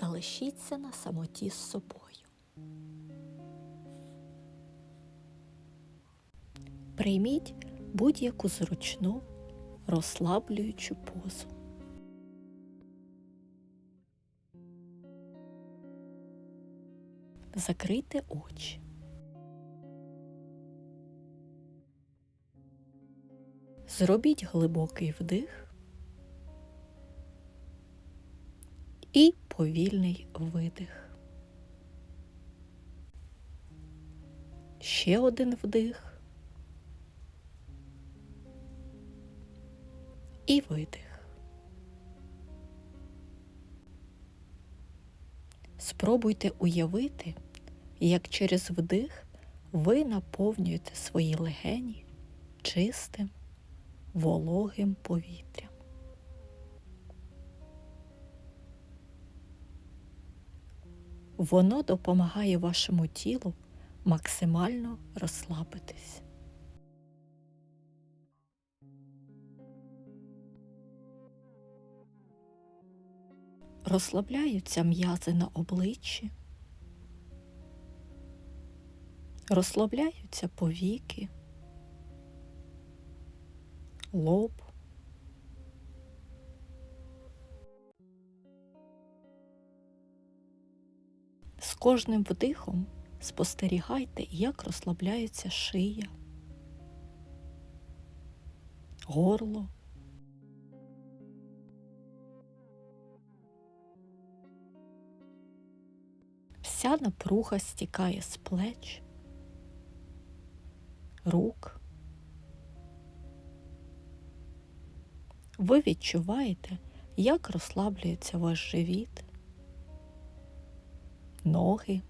залишіться на самоті з собою. Прийміть будь-яку зручну, розслаблюючу позу. Закрийте очі. Зробіть глибокий вдих і повільний видих. Ще один вдих і видих. Спробуйте уявити, як через вдих ви наповнюєте свої легені чистим, вологим повітрям. Воно допомагає вашому тілу максимально розслабитись. Розслабляються м'язи на обличчі, розслабляються повіки, лоб. Кожним вдихом спостерігайте, як розслабляється шия, горло. Вся напруга стікає з плеч, рук. Ви відчуваєте, як розслаблюється ваш живіт, ноги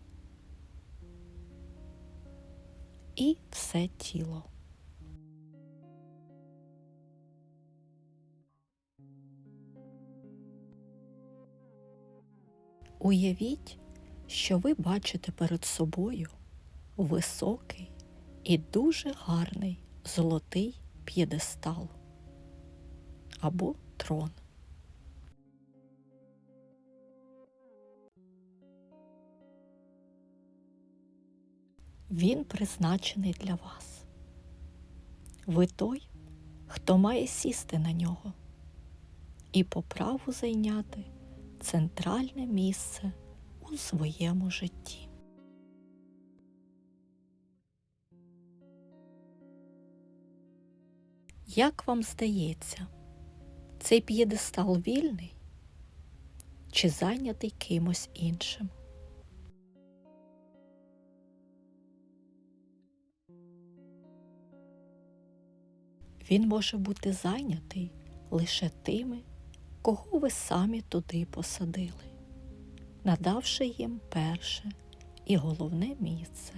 і все тіло. Уявіть, що ви бачите перед собою високий і дуже гарний золотий п'єдестал або трон. Він призначений для вас. Ви той, хто має сісти на нього і по праву зайняти центральне місце у своєму житті. Як вам здається, цей п'єдестал вільний чи зайнятий кимось іншим? Він може бути зайнятий лише тими, кого ви самі туди посадили, надавши їм перше і головне місце,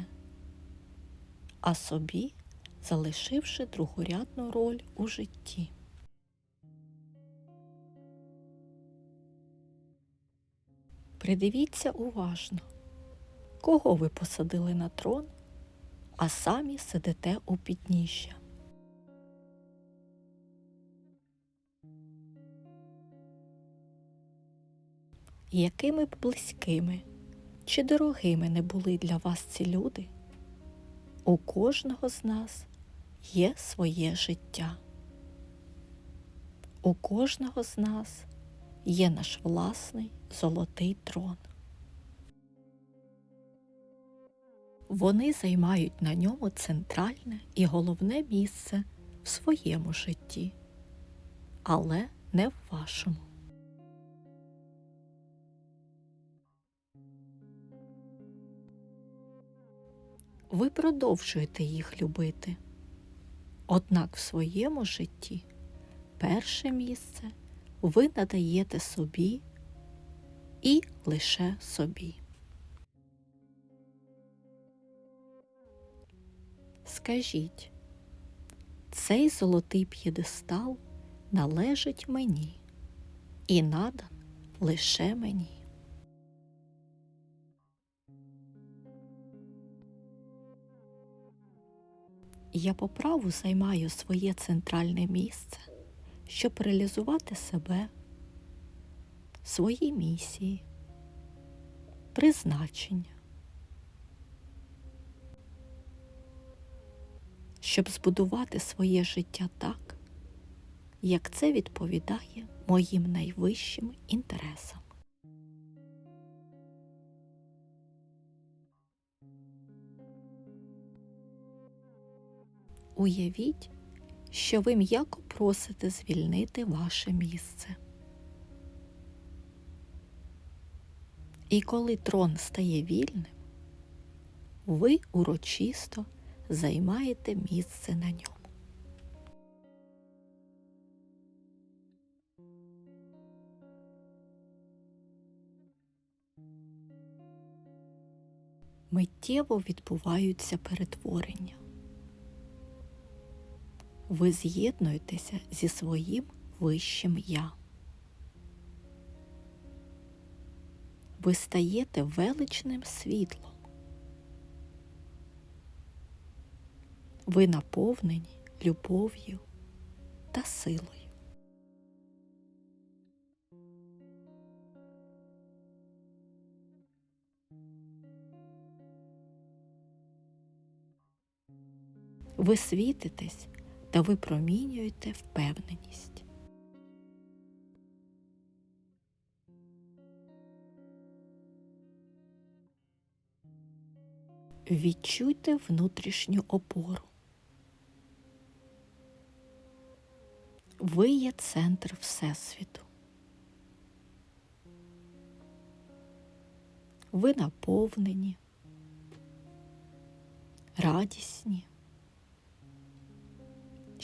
а собі залишивши другорядну роль у житті. Придивіться уважно, кого ви посадили на трон, а самі сидите у підніжжя. Якими б близькими чи дорогими не були для вас ці люди, у кожного з нас є своє життя. У кожного з нас є наш власний золотий трон. Вони займають на ньому центральне і головне місце в своєму житті, але не в вашому. Ви продовжуєте їх любити. Однак в своєму житті перше місце ви надаєте собі і лише собі. Скажіть, цей золотий п'єдестал належить мені і надан лише мені. Я по праву займаю своє центральне місце, щоб реалізувати себе, свої місії призначення. Щоб збудувати своє життя так, як це відповідає моїм найвищим інтересам. Уявіть, що ви м'яко просите звільнити ваше місце. І коли трон стає вільним, ви урочисто займаєте місце на ньому. Миттєво відбуваються перетворення. Ви з'єднуєтеся зі своїм вищим я. Ви стаєте величним світлом. Ви наповнені любов'ю та силою. Ви світитесь та випромінюєте впевненість. Відчуйте внутрішню опору. Ви є центр Всесвіту. Ви наповнені, радісні,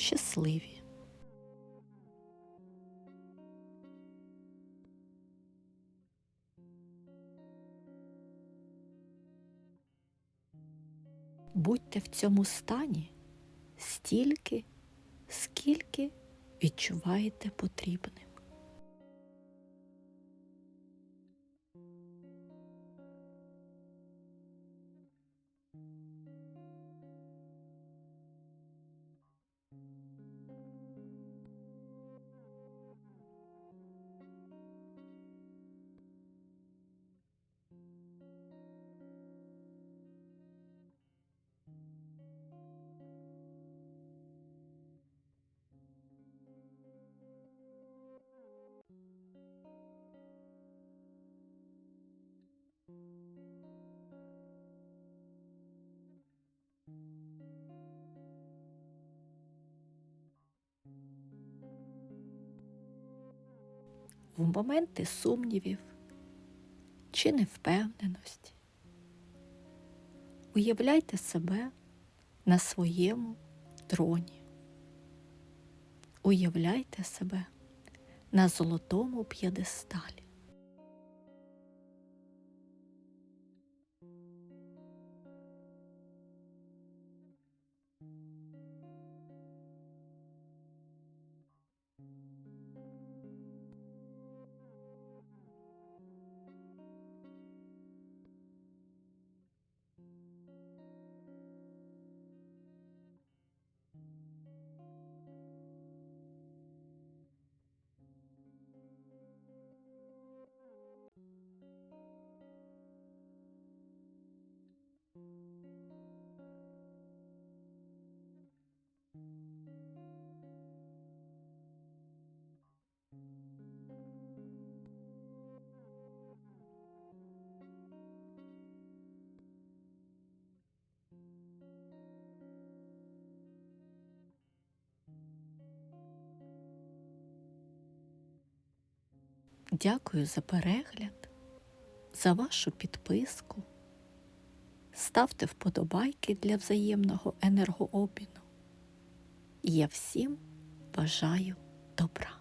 щасливі. Будьте в цьому стані стільки, скільки відчуваєте потрібним. В моменти сумнівів чи невпевненості уявляйте себе на своєму троні. Уявляйте себе на золотому п'єдесталі. Дякую за перегляд, за вашу підписку. Ставте вподобайки для взаємного енергообміну. Я всім бажаю добра.